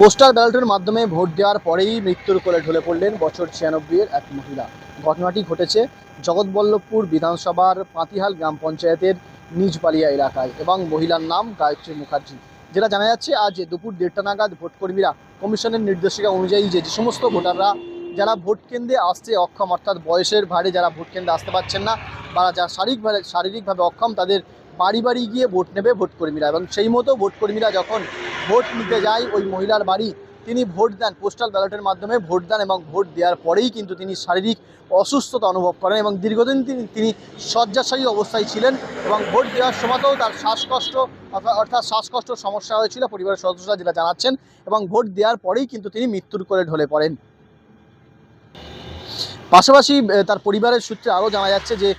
Postal ব্যালটের মাধ্যমে vote দেওয়ার পরেই মৃত্যুর কোলে ঢলে পড়লেন বছর ছিয়ানব্বইয়ের এক মহিলা। ঘটনাটি ঘটেছে জগৎবল্লভপুর বিধানসভার পাতিহাল গ্রাম পঞ্চায়েতের নিজপালিয়া এলাকায় এবং মহিলার নাম গায়ত্রী মুখার্জি। যেটা জানা যাচ্ছে, আজ দুপুর দেড়টা নাগাদ ভোটকর্মীরা কমিশনের নির্দেশিকা অনুযায়ী যে যে সমস্ত ভোটাররা যারা ভোট কেন্দ্রে আসতে অক্ষম, অর্থাৎ বয়সের ভারে যারা ভোট কেন্দ্রে আসতে পারছেন না বা যারা শারীরিকভাবে শারীরিকভাবে অক্ষম, তাদের বাড়ি বাড়ি গিয়ে ভোট নেবে ভোটকর্মীরা। এবং সেই মতো ভোটকর্মীরা যখন ভোট নিতে যায় ওই মহিলার বাড়ি। তিনি ভোট দেন পোস্টাল ব্যালটের মাধ্যমে ভোট দেন এবং ভোট দেওয়ার পরেই কিন্তু তিনি শারীরিক অসুস্থতা অনুভব করেন এবং দীর্ঘদিন তিনি তিনি শয্যাশায়ী অবস্থায় ছিলেন এবং ভোট দেওয়ার সময়তেও তার শ্বাসকষ্ট অর্থাৎ- শ্বাসকষ্ট সমস্যা হয়েছিল পরিবারের সদস্যরা যেটা জানাচ্ছেন এবং ভোট দেওয়ার পরেই কিন্তু তিনি মৃত্যুর করে ঢলে পড়েন। পাশাপাশি তার পরিবারের সূত্রে আরও জানা যাচ্ছে যে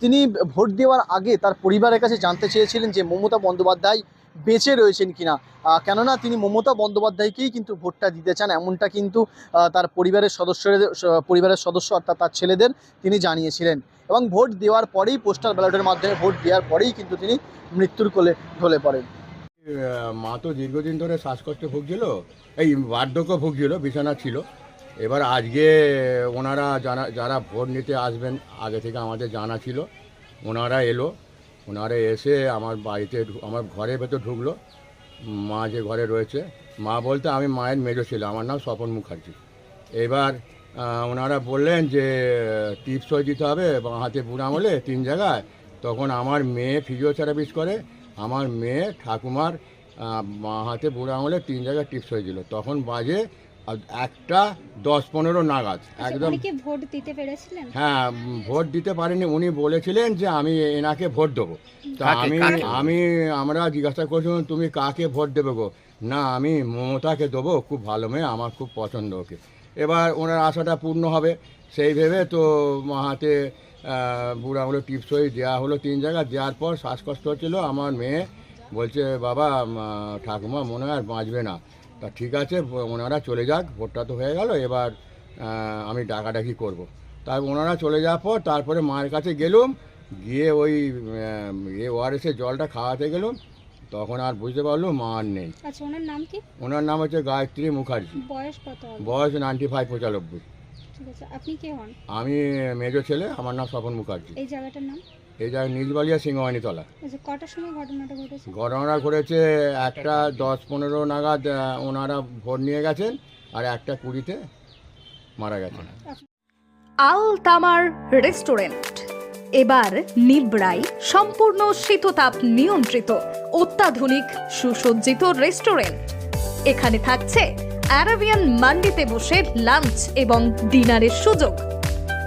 তিনি ভোট দেওয়ার আগে তার পরিবারের কাছে জানতে চেয়েছিলেন যে মমতা বন্দ্যোপাধ্যায় বেঁচে রয়েছেন কিনা। কেননা তিনি মমতা বন্দ্যোপাধ্যায়কেই কিন্তু ভোটটা দিতে চান, এমনটা কিন্তু তার পরিবারের সদস্যদের পরিবারের সদস্য অর্থাৎ তার ছেলেদের তিনি জানিয়েছিলেন। এবং ভোট দেওয়ার পরেই পোস্টাল ব্যালটের মাধ্যমে ভোট দেওয়ার পরেই কিন্তু তিনি মৃত্যুর কোলে ঢলে পড়েন। মা তো দীর্ঘদিন ধরে শ্বাসকষ্টে ভুগছিল, এই বার্ধক্য ভুগছিল, বিছানা ছিল। এবার আজকে ওনারা যারা যারা ভোট নিতে আসবেন, আগে থেকে আমাদের জানা ছিল, ওনারা এলো। ওনারা এসে আমার বাড়িতে আমার ঘরের ভেতর ঢুকলো। মা যে ঘরে রয়েছে, মা বলতে আমি মায়ের মেজো ছিল, আমার নাম স্বপন মুখার্জি। এবার ওনারা বললেন যে, টিপস হয়ে দিতে হবে, বাঁ হাতে বুড়ো আমলে তিন জায়গায়। তখন আমার মেয়ে ফিজিওথেরাপিস্ট করে, আমার মেয়ে ঠাকুমার বাঁ হাতে বুড়ো আঙুলে তিন জায়গায় টিপস হয়ে দিল। তখন বাজে আহ, একটা দশ পনেরো নাগাদ একদম। উনি ভোট দিতে পেরেছিলেন? হ্যাঁ ভোট দিতে পারিনি। উনি বলেছিলেন যে আমি এনাকে ভোট দেবো। তা আমি আমি আমরা জিজ্ঞাসা করছিলাম তুমি কাকে ভোট দেবে গো? না আমি মমতাকে দেবো খুব ভালো মেয়ে আমার খুব পছন্দ ওকে। এবার ওনার আশাটা পূর্ণ হবে। সেই ভেবে তো হাতে বুড়ো আঙুলো টিপস হয়ে দেওয়া হলো তিন জায়গা দেওয়ার পর শ্বাসকষ্ট হচ্ছিল। আমার মেয়ে বলছে বাবা ঠাকুমা মনে হয় আর বাঁচবে না। তা ঠিক আছে ওনারা চলে যাক ভোটটা তো হয়ে গেল এবার আমি ডাকাডাকি করব। তাই ওনারা চলে যাওয়ার পর তারপরে মায়ের কাছে গেলুম গিয়ে ওই এ ওআরএসের জলটা খাওয়াতে গেলুম তখন আর বুঝতে পারলাম মা আর নেই। আচ্ছা ওনার নাম কি? ওনার নাম হচ্ছে গায়ত্রী মুখার্জি। বয়স কত বয়স নাইনটি ফাইভ পঁচানব্বই। ঠিক আছে আপনি কে হন? আমি মেজো ছেলে আমার নাম স্বপন মুখার্জি। এই জায়গাটার নাম? নিজবালিয়া সিংহবাণীতলা আচ্ছা কটার সময় ঘটনাটা ঘটেছে? ঘটনা ঘটেছে একটা দশ পনেরো নাগাদ ওনারা ভোট নিয়ে গেছেন আর একটা কুড়িতে মারা গেছেন। আল তামার রেস্টুরেন্ট। এবার নিবড়াই সম্পূর্ণ শীততাপ নিয়ন্ত্রিত অত্যাধুনিক সুসজ্জিত রেস্টুরেন্ট। এখানে থাকছে অ্যারাবিয়ান মান্ডিতে বসে লাঞ্চ এবং ডিনারের সুযোগ।